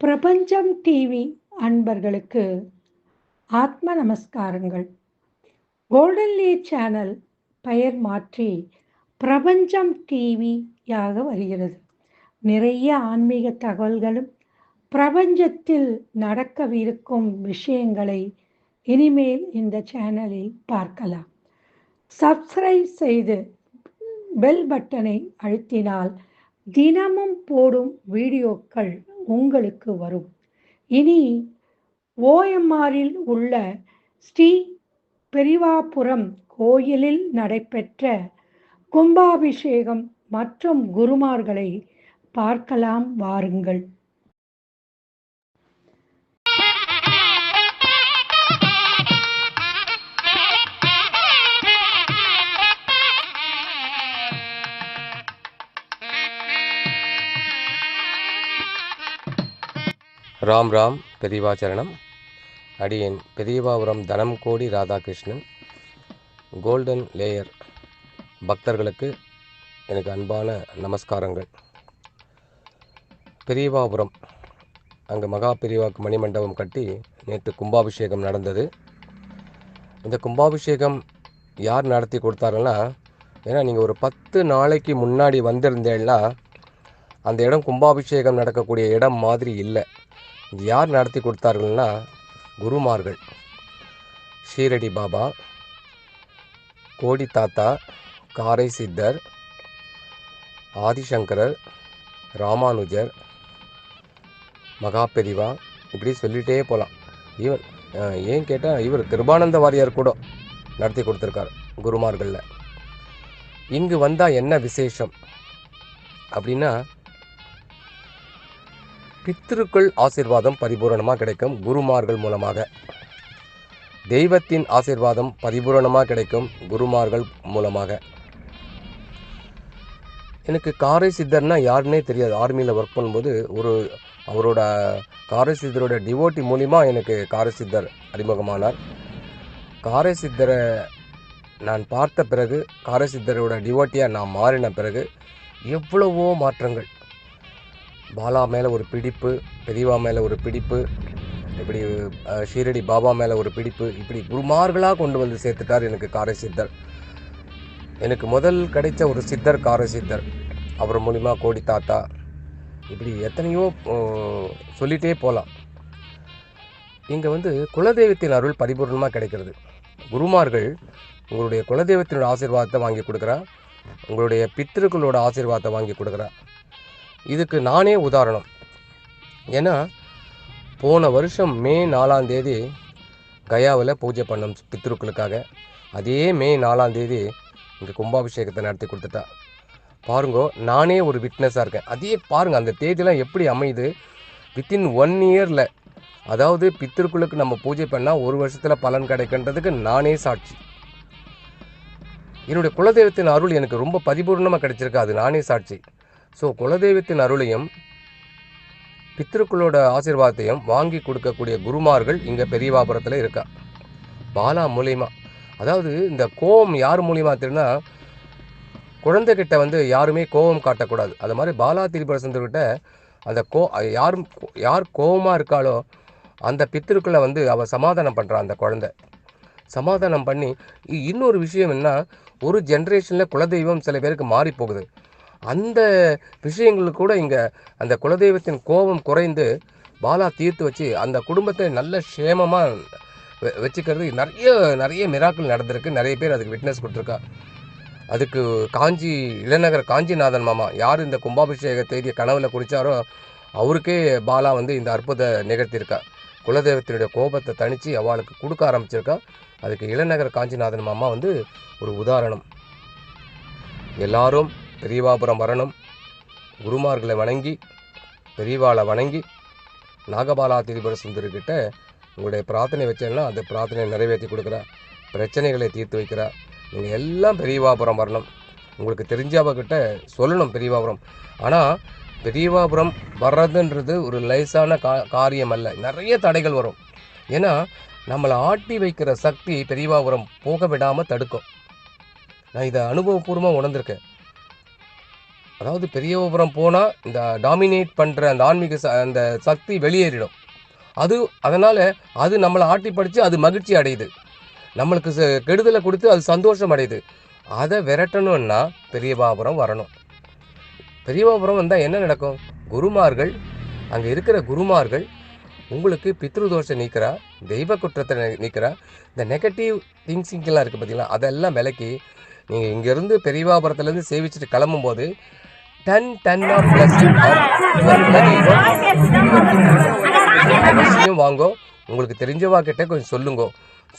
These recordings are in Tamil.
பிரபஞ்சம் டிவி அன்பர்களுக்கு ஆத்ம நமஸ்காரங்கள். கோல்டன் லே சேனல் பெயர் மாற்றி பிரபஞ்சம் டிவியாக வருகிறது. நிறைய ஆன்மீக தகவல்களும் பிரபஞ்சத்தில் நடக்கவிருக்கும் விஷயங்களை இனிமேல் இந்த சேனலில் பார்க்கலாம். சப்ஸ்கிரைப் செய்து பெல் பட்டனை அழுத்தினால் தினமும் போடும் வீடியோக்கள் உங்களுக்கு வரும். இனி ஓஎம்ஆரில் உள்ள ஸ்ரீ பெரிவாபுரம் கோயிலில் நடைபெற்ற கும்பாபிஷேகம் மற்றும் குருமார்களை பார்க்கலாம் வாருங்கள். ராம் ராம் பெரியவாச்சரணம் அடியேன் பெரியவாபுரம் தனம் கோடி ராதாகிருஷ்ணன். கோல்டன் லேயர் பக்தர்களுக்கு எனக்கு அன்பான நமஸ்காரங்கள். பெரியவாபுரம் அங்கே மகா பெரியவாக்கு மணிமண்டபம் கட்டி நேற்று கும்பாபிஷேகம் நடந்தது. இந்த கும்பாபிஷேகம் யார் நடத்தி கொடுத்தாருன்னா ஏன்னா நீங்கள் ஒரு பத்து நாளைக்கு முன்னாடி வந்திருந்தேன்னா அந்த இடம் கும்பாபிஷேகம் நடக்கக்கூடிய இடம் மாதிரி இல்லை. இது யார் நடத்தி கொடுத்தார்கள்னா குருமார்கள். ஷீரடி பாபா கோடி தாத்தா காரை சித்தர் ஆதிசங்கரர் ராமானுஜர் மகாபெரிவா இப்படி சொல்லிகிட்டே போகலாம் ஈவன் ஏன் கேட்டால் இவர் கிருபானந்த வாரியார் கூட நடத்தி கொடுத்துருக்கார் குருமார்களில். இங்கு வந்தால் என்ன விசேஷம்? அப்படின்னா பித்திருக்கள் ஆசிர்வாதம் பரிபூரணமாக கிடைக்கும் குருமார்கள் மூலமாக. தெய்வத்தின் ஆசிர்வாதம் பரிபூரணமாக கிடைக்கும் குருமார்கள் மூலமாக. எனக்கு காரை சித்தர்னா யாருன்னே தெரியாது. ஆர்மியில் ஒர்க் பண்ணும்போது ஒரு அவரோட காரை சித்தரோட டிவோட்டி மூலிமா எனக்கு காரை சித்தர் அறிமுகமானார். காரை சித்தரை நான் பார்த்த பிறகு காரை சித்தரோட டிவோட்டியாக நான் மாறின பிறகு எவ்வளவோ மாற்றங்கள். பாலா மேலே ஒரு பிடிப்பு பெரியவா மேலே ஒரு பிடிப்பு இப்படி ஷீரடி பாபா மேலே ஒரு பிடிப்பு இப்படி குருமார்களாக கொண்டு வந்து சேர்த்துட்டார் எனக்கு காரை சித்தர் எனக்கு முதல் கிடைச்ச ஒரு சித்தர் கார சித்தர் அவர் மூலிமா கோடி தாத்தா. இப்படி எத்தனையோ சொல்லிகிட்டே சொல்லிட்டே போகலாம் இங்கே வந்து குலதெய்வத்தின் அருள் பரிபூர்ணமாக கிடைக்கிறது. குருமார்கள் உங்களுடைய குலதெய்வத்தினோட ஆசீர்வாதத்தை வாங்கி கொடுக்குறா உங்களுடைய பித்திருக்களோட ஆசீர்வாதத்தை வாங்கி கொடுக்குறா. இதுக்கு நானே உதாரணம். ஏன்னா போன வருஷம் மே நாலாம் தேதி கயாவில் பூஜை பண்ணோம் பித்ருக்களுக்காக. அதே மே நாலாம் தேதி இங்கே கும்பாபிஷேகத்தை நடத்தி கொடுத்துட்டா. பாருங்கோ நானே ஒரு விட்னஸாக இருக்கேன். அதே பாருங்கள் அந்த தேதியெலாம் எப்படி அமையுது? வித்தின் ஒன் இயரில் அதாவது பித்திருக்குளுக்கு நம்ம பூஜை பண்ணால் ஒரு வருஷத்தில் பலன் கிடைக்கின்றதுக்கு நானே சாட்சி. என்னுடைய குலதெய்வத்தின் அருள் எனக்கு ரொம்ப பரிபூர்ணமாக கிடைச்சிருக்கு. அது நானே சாட்சி. ஸோ குலதெய்வத்தின் அருளையும் பித்திருக்களோட ஆசீர்வாதத்தையும் வாங்கி கொடுக்கக்கூடிய குருமார்கள் இங்கே பெரியவாபுரத்தில் இருக்கா? பாலா மூலியமா. அதாவது இந்த கோபம் யார் மூலியமா தெரியும்னா குழந்தைகிட்ட வந்து யாருமே கோபம் காட்டக்கூடாது. அது மாதிரி பாலா திரிபரசந்தர்கிட்ட அந்த கோ யாரும் யார் கோபமாக இருக்காளோ அந்த பித்திருக்களை வந்து அவள் சமாதானம் பண்ணுறான் அந்த குழந்தை. சமாதானம் பண்ணி இன்னொரு விஷயம் என்ன ஒரு ஜென்ரேஷனில் குலதெய்வம் சில பேருக்கு மாறி போகுது அந்த விஷயங்கள் கூட இங்கே அந்த குலதெய்வத்தின் கோபம் குறைந்து பாலா தீர்த்து வச்சு அந்த குடும்பத்தை நல்ல சேமமாக வச்சுக்கிறது நிறைய நிறைய மிராக்கள் நடந்திருக்கு. நிறைய பேர் அதுக்கு விட்னஸ் கொடுத்துருக்கா. அதுக்கு காஞ்சி இளநகர் காஞ்சிநாதன் மாமா யார் இந்த கும்பாபிஷேக தேதியை கனவுல குறித்தாரோ அவருக்கே பாலா வந்து இந்த அற்புத நிகழ்த்தியிருக்கா. குலதெய்வத்தினுடைய கோபத்தை தணித்து அவளுக்கு கொடுக்க ஆரம்பிச்சிருக்கா. அதுக்கு இளநகர் காஞ்சிநாதன் மாமா வந்து ஒரு உதாரணம். எல்லாரும் பெரியவாபுரம் வரணும் குருமார்களை வணங்கி பெரியவாளை வணங்கி நாகபாலா திரிபுர சுந்தரிக்கிட்ட உங்களுடைய பிரார்த்தனை வச்சேன்னா அந்த பிரார்த்தனையை நிறைவேற்றி கொடுக்குறா பிரச்சனைகளை தீர்த்து வைக்கிறா நீங்கள் எல்லாம் பெரியவாபுரம் வரணும் உங்களுக்கு தெரிஞ்சவகிட்ட சொல்லணும் பெரியவாபுரம் ஆனால் பெரியவாபுரம் வர்றதுன்றது ஒரு லைசான கா காரியம் அல்ல. நிறைய தடைகள் வரும். ஏன்னா நம்மளை ஆட்டி வைக்கிற சக்தி பெரியவாபுரம் போக விடாமல் தடுக்கும். நான் இதை அனுபவபூர்வமாக உணர்ந்திருக்கேன். அதாவது பெரியவபுரம் போனால் இந்த டாமினேட் பண்ணுற அந்த ஆன்மீக ச அந்த சக்தி வெளியேறிடும். அது அதனால் அது நம்மளை ஆட்டி படித்து அது மகிழ்ச்சி அடையுது. நம்மளுக்கு ச கெடுதலை கொடுத்து அது சந்தோஷம் அடையுது. அதை விரட்டணும்னா பெரியபாபுரம் வரணும். பெரியபாபுரம் வந்தால் என்ன நடக்கும்? குருமார்கள் அங்கே இருக்கிற குருமார்கள் உங்களுக்கு பித்ருதோஷம் நீக்கிறா தெய்வ குற்றத்தை நீக்கிறா இந்த நெகட்டிவ் திங்ஸிங்கெல்லாம் இருக்குது பார்த்தீங்களா அதெல்லாம் விலக்கி நீங்கள் இங்கேருந்து பெரியவாபுரத்துலேருந்து சேவிச்சுட்டு கிளம்பும்போது டன் டன் ஆஃப் பிளஸிங் அவசியம் வாங்கோ. உங்களுக்கு தெரிஞ்சவா கிட்ட கொஞ்சம் சொல்லுங்க.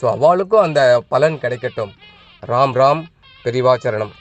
ஸோ அவளுக்கும் அந்த பலன் கிடைக்கட்டும். ராம் ராம். பெரிவாச்சரணம்